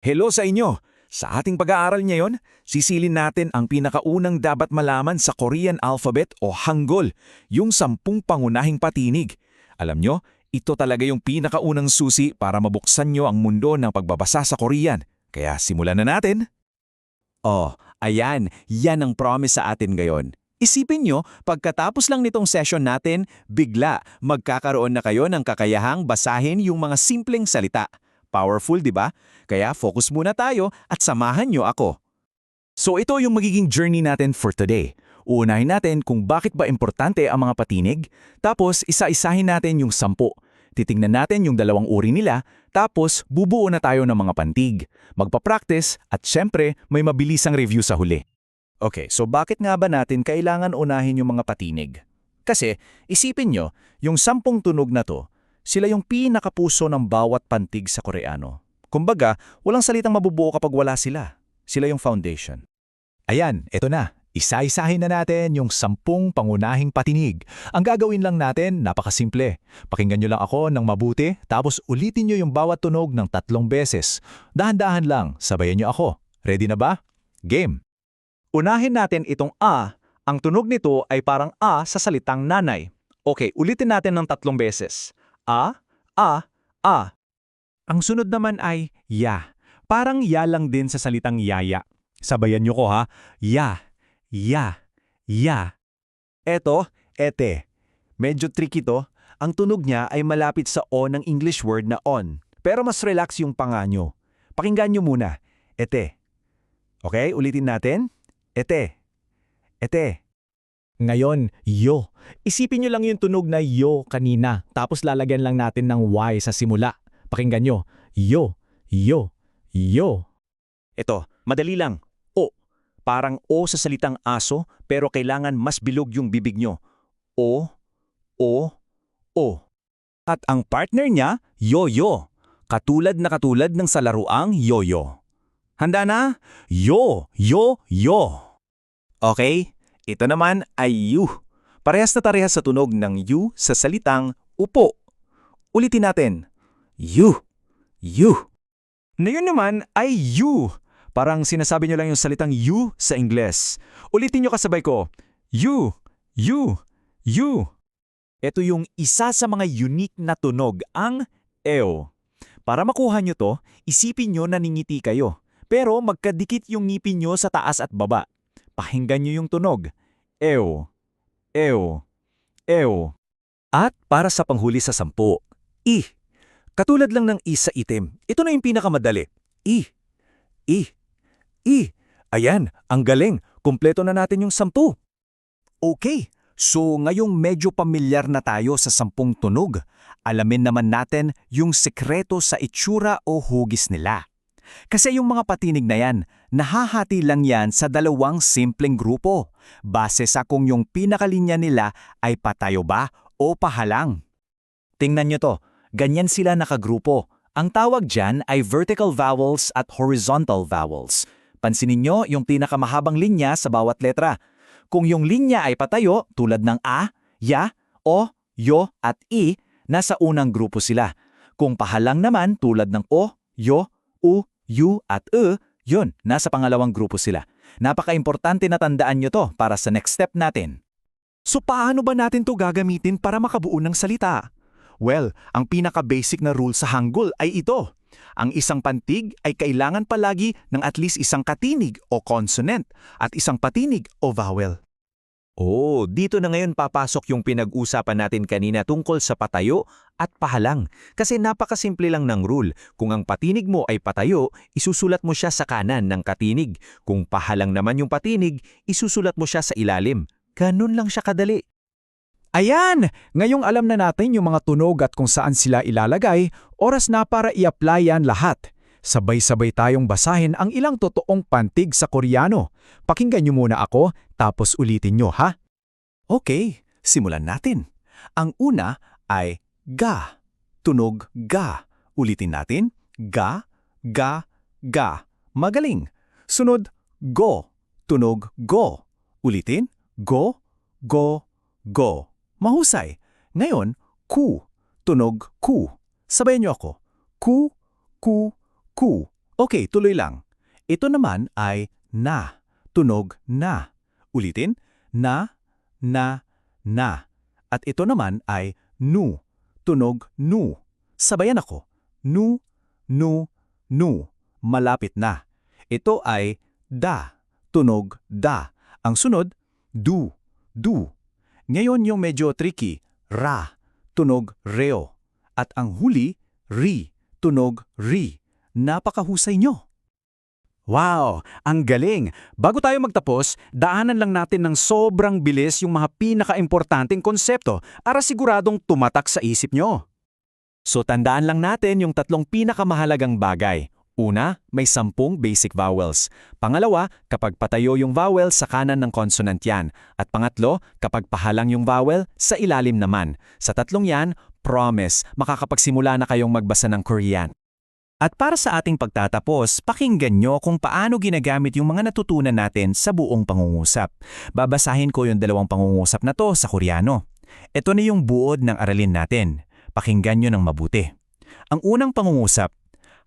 Hello sa inyo! Sa ating pag-aaral ngayon, sisilin natin ang pinakaunang dapat malaman sa Korean alphabet o Hangul, yung sampung pangunahing patinig. Alam nyo, ito talaga yung pinakaunang susi para mabuksan nyo ang mundo ng pagbabasa sa Korean. Kaya simulan na natin. Oh, ayan, yan ang promise sa atin ngayon. Isipin nyo, pagkatapos lang nitong session natin, bigla magkakaroon na kayo ng kakayahang basahin yung mga simpleng salita. Powerful, di ba? Kaya focus muna tayo at samahan nyo ako. So ito yung magiging journey natin for today. Uunahin natin kung bakit ba importante ang mga patinig, tapos isa-isahin natin yung sampu. Titingnan natin yung dalawang uri nila, tapos bubuo na tayo ng mga pantig. Magpa-practice at syempre may mabilisang review sa huli. Okay, so bakit nga ba natin kailangan unahin yung mga patinig? Kasi, isipin nyo, yung sampung tunog na to, sila yung pinakapuso ng bawat pantig sa Koreano. Kumbaga, walang salitang mabubuo kapag wala sila. Sila yung foundation. Ayan, eto na. Isa-isahin na natin yung sampung pangunahing patinig. Ang gagawin lang natin, napakasimple. Pakinggan nyo lang ako ng mabuti, tapos ulitin nyo yung bawat tunog ng tatlong beses. Dahan-dahan lang, sabayan nyo ako. Ready na ba? Game! Unahin natin itong A. Ang tunog nito ay parang A sa salitang nanay. Okay, ulitin natin ng tatlong beses. A, A, A. Ang sunod naman ay ya. Parang ya lang din sa salitang yaya. Sabayan nyo ko ha. Ya, ya, ya. Eto, ete. Medyo tricky to. Ang tunog niya ay malapit sa O ng English word na on. Pero mas relax yung panga nyo. Pakinggan nyo muna. Ete. Okay, ulitin natin. Ete. Ete. Ngayon, yo. Isipin nyo lang yung tunog na yo kanina, tapos lalagyan lang natin ng y sa simula. Pakinggan nyo. Yo, yo, yo. Ito, madali lang. O. Parang O sa salitang aso, pero kailangan mas bilog yung bibig nyo. O, O, O. At ang partner niya, yo-yo. Katulad na katulad ng sa laruang yo-yo. Handa na? Yo, yo, yo. Okay, ito naman ay U. Parehas na parehas sa tunog ng U sa salitang upo. Ulitin natin. U, U. Ngayon naman ay U. Parang sinasabi nyo lang yung salitang U sa Ingles. Ulitin nyo kasabay ko. U, U, U. Ito yung isa sa mga unique na tunog, ang EO. Para makuha nyo to, isipin nyo na ningiti kayo. Pero magkadikit yung ngipin nyo sa taas at baba. Pakinggan nyo yung tunog. Ew, ew, ew. At para sa panghuli sa sampu, I. Katulad lang ng I sa itim, ito na yung pinakamadali. I, I, I. Ayan, ang galing. Kumpleto na natin yung sampu. Okay, so ngayong medyo pamilyar na tayo sa sampung tunog, alamin naman natin yung sekreto sa itsura o hugis nila. Kasi yung mga patinig na yan, nahahati lang yan sa dalawang simpleng grupo, base sa kung yung pinakalinya nila ay patayo ba o pahalang. Tingnan nyo to, ganyan sila nakagrupo. Ang tawag dyan ay vertical vowels at horizontal vowels. Pansinin nyo yung pinakamahabang linya sa bawat letra. Kung yung linya ay patayo tulad ng A, Ya, O, Yo at I, nasa unang grupo sila. Kung pahalang naman tulad ng O, Yo, U, U at E, yun, nasa pangalawang grupo sila. Napaka-importante na tandaan nyo to para sa next step natin. So paano ba natin to gagamitin para makabuo ng salita? Well, ang pinaka-basic na rule sa Hangul ay ito. Ang isang pantig ay kailangan palagi ng at least isang katinig o consonant at isang patinig o vowel. Oh, dito na ngayon papasok yung pinag-usapan natin kanina tungkol sa patayo at pahalang. Kasi napakasimple lang ng rule. Kung ang patinig mo ay patayo, isusulat mo siya sa kanan ng katinig. Kung pahalang naman yung patinig, isusulat mo siya sa ilalim. Ganun lang siya kadali. Ayan! Ngayong alam na natin yung mga tunog at kung saan sila ilalagay, oras na para i-apply yan lahat. Sabay-sabay tayong basahin ang ilang totoong pantig sa Koreano. Pakinggan niyo muna ako, tapos ulitin niyo ha? Okay, simulan natin. Ang una ay ga. Tunog ga. Ulitin natin. Ga, ga, ga. Magaling. Sunod, go. Tunog go. Ulitin. Go, go, go. Mahusay. Ngayon, ku. Tunog ku. Sabayan niyo ako. Ku, ku, ku. Okay, tuloy lang. Ito naman ay na, tunog na. Ulitin, na, na, na. At ito naman ay nu, tunog nu. Sabayan ako. Nu, nu, nu. Malapit na. Ito ay da, tunog da. Ang sunod, du, du. Ngayon yung medyo tricky, ra, tunog reo. At ang huli, ri, tunog ri. Napakahusay nyo. Wow, ang galing! Bago tayo magtapos, daanan lang natin ng sobrang bilis yung mga pinaka-importanting konsepto para siguradong tumatak sa isip nyo. So tandaan lang natin yung tatlong pinakamahalagang bagay. Una, may sampung basic vowels. Pangalawa, kapag patayo yung vowel sa kanan ng consonant yan. At pangatlo, kapag pahalang yung vowel, sa ilalim naman. Sa tatlong yan, promise, makakapagsimula na kayong magbasa ng Korean. At para sa ating pagtatapos, pakinggan nyo kung paano ginagamit yung mga natutunan natin sa buong pangungusap. Babasahin ko yung dalawang pangungusap na to sa Koreano. Ito na yung buod ng aralin natin. Pakinggan nyo ng mabuti. Ang unang pangungusap,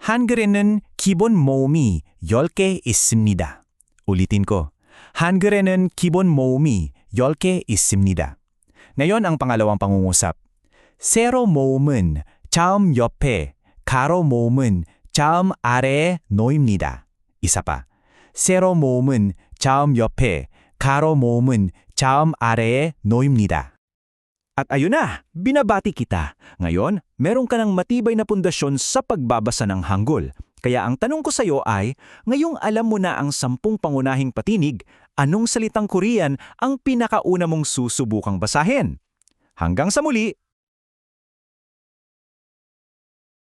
한글에는 기본 모음이 10개 있습니다. 우리tin ko. 한글에는 기본 모음이 10개 있습니다. Ngayon ang pangalawang pangungusap. 세로 모음은 자음 옆에, 가로 모음은 자음 아래에 놓입니다. isa pa. 세로 모음은 자음 옆에, 가로 모음은 자음 아래에 놓입니다. At ayun na, binabati kita. Ngayon, meron ka ng matibay na pundasyon sa pagbabasa ng Hangul. Kaya ang tanong ko sa iyo ay, ngayong alam mo na ang sampung pangunahing patinig, anong salitang Korean ang pinakauna mong susubukang basahin? Hanggang sa muli!